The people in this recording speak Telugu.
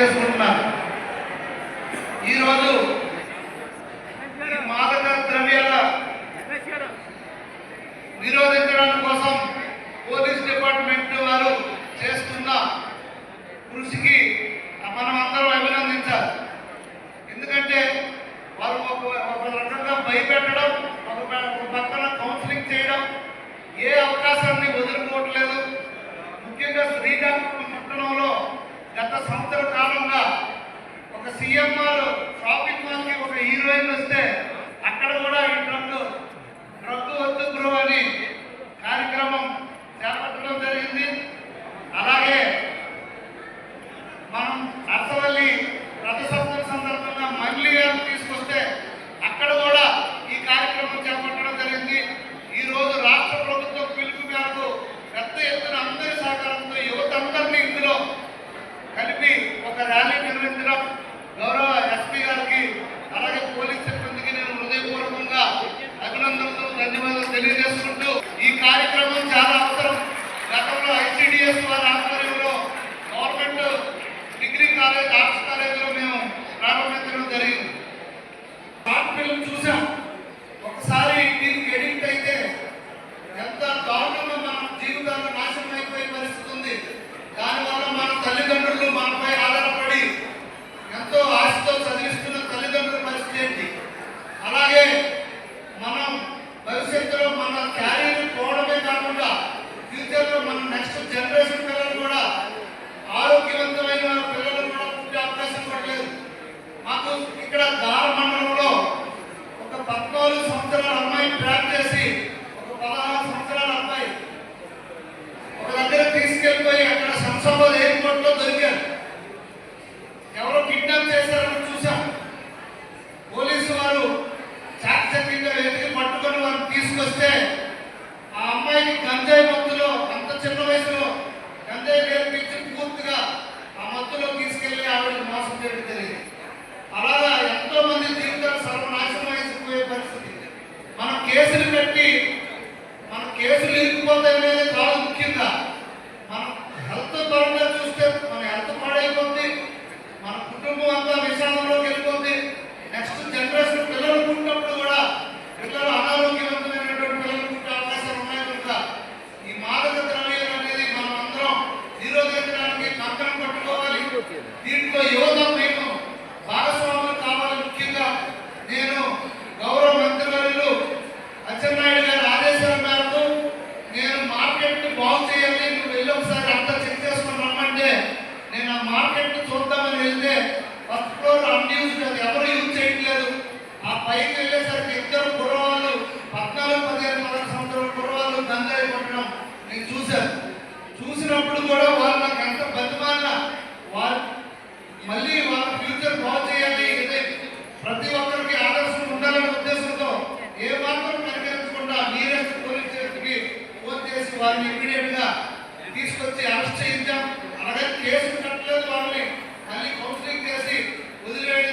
తెలియజేసుకుంటున్నాను ఈరోజు ఈ మాదక ద్రవ్యాల నిరోధించడం కోసం పోలీస్ డిపార్ట్మెంట్ వారు చేస్తున్న కృషికి మనం అందరం అభినందించాలి. ఎందుకంటే వాళ్ళు ఒక ఒక రకంగా భయపెట్టడం ఒక పక్కన కౌన్సిలింగ్ చేయడం ఏ అవకాశాన్ని వదులుకోవట్లేదు. ముఖ్యంగా శ్రీకాకుళం పట్టణంలో గత సంవత్సర కాలంగా ఒక సీఎంఆర్ షాపింగ్ మాల్కి ఒక హీరోయిన్ వస్తే అక్కడ కూడా ఈ డ్రగ్ డ్రగ్ వద్దు బ్రో అని కార్యక్రమం అక్కడ ఎయిర్పోర్ట్లో ఎయిర్పోర్ట్ దొరికారు ఎవరో కిడ్నాప్ చేశారని చూశాం. పోలీసు వారు చాకచక్యంగా వెతికి పట్టుకొని వారిని తీసుకొస్తే ఆ అమ్మాయికి గంజాయి మత్తులో అంత చిన్న వయసులో గంజాయి నేర్పించి పూర్తిగా ఆ మత్తులో తీసుకెళ్ళి ఆవిడకి మోసం చేయడం జరిగింది. అలాగా ఎంతో మంది జీవితాలు సర్వనాశనం అయిపోయే పరిస్థితి. మనం కేసులు పెట్టి దీంట్లో యువత మేము భాగస్వాములు కావాలి ముఖ్యంగా నేను గౌరవ మంత్రివర్యులు అచ్చెన్నాయుడు గారి ఆదేశాల మేరకు నేను మార్కెట్ బాగు చేయాలి నువ్వు వెళ్ళి ఒకసారి అంతా చెక్ చేసుకుని రమ్మంటే నేను ఆ మార్కెట్ చూద్దామని వెళ్తే ఫస్ట్ ఫ్లోర్ అన్యూజ్డ్ అది ఎవరు యూజ్ చేయట్లేదు. ఆ పైకి వెళ్ళేసరికి ఇద్దరు కుర్రవాళ్ళు పద్నాలుగు పదిహేను పదహారు సంవత్సరాల కుర్రవాళ్ళు గంజాయి కొట్టడం నేను చూశాను. చూసినప్పుడు కూడా వాళ్ళు నాకు వారు మళ్ళీ వాళ్ళ ఫ్యూచర్ బాగు చేయాలి అంటే ప్రతి ఒక్కరికి ఆదర్శం ఉండాలనే ఉద్దేశంతో ఏ మాత్రం కనికరించకుండా నీరెస్ట్ పోలీస్ స్టేషన్కి ఫోన్ చేసి వారిని ఇమీడియట్గా తీసుకొచ్చి అరెస్ట్ చేయించాం. అలాగే కేసు కట్టలేదు వాళ్ళని. మళ్ళీ కౌన్సిలింగ్ చేసి వదిలివేయడం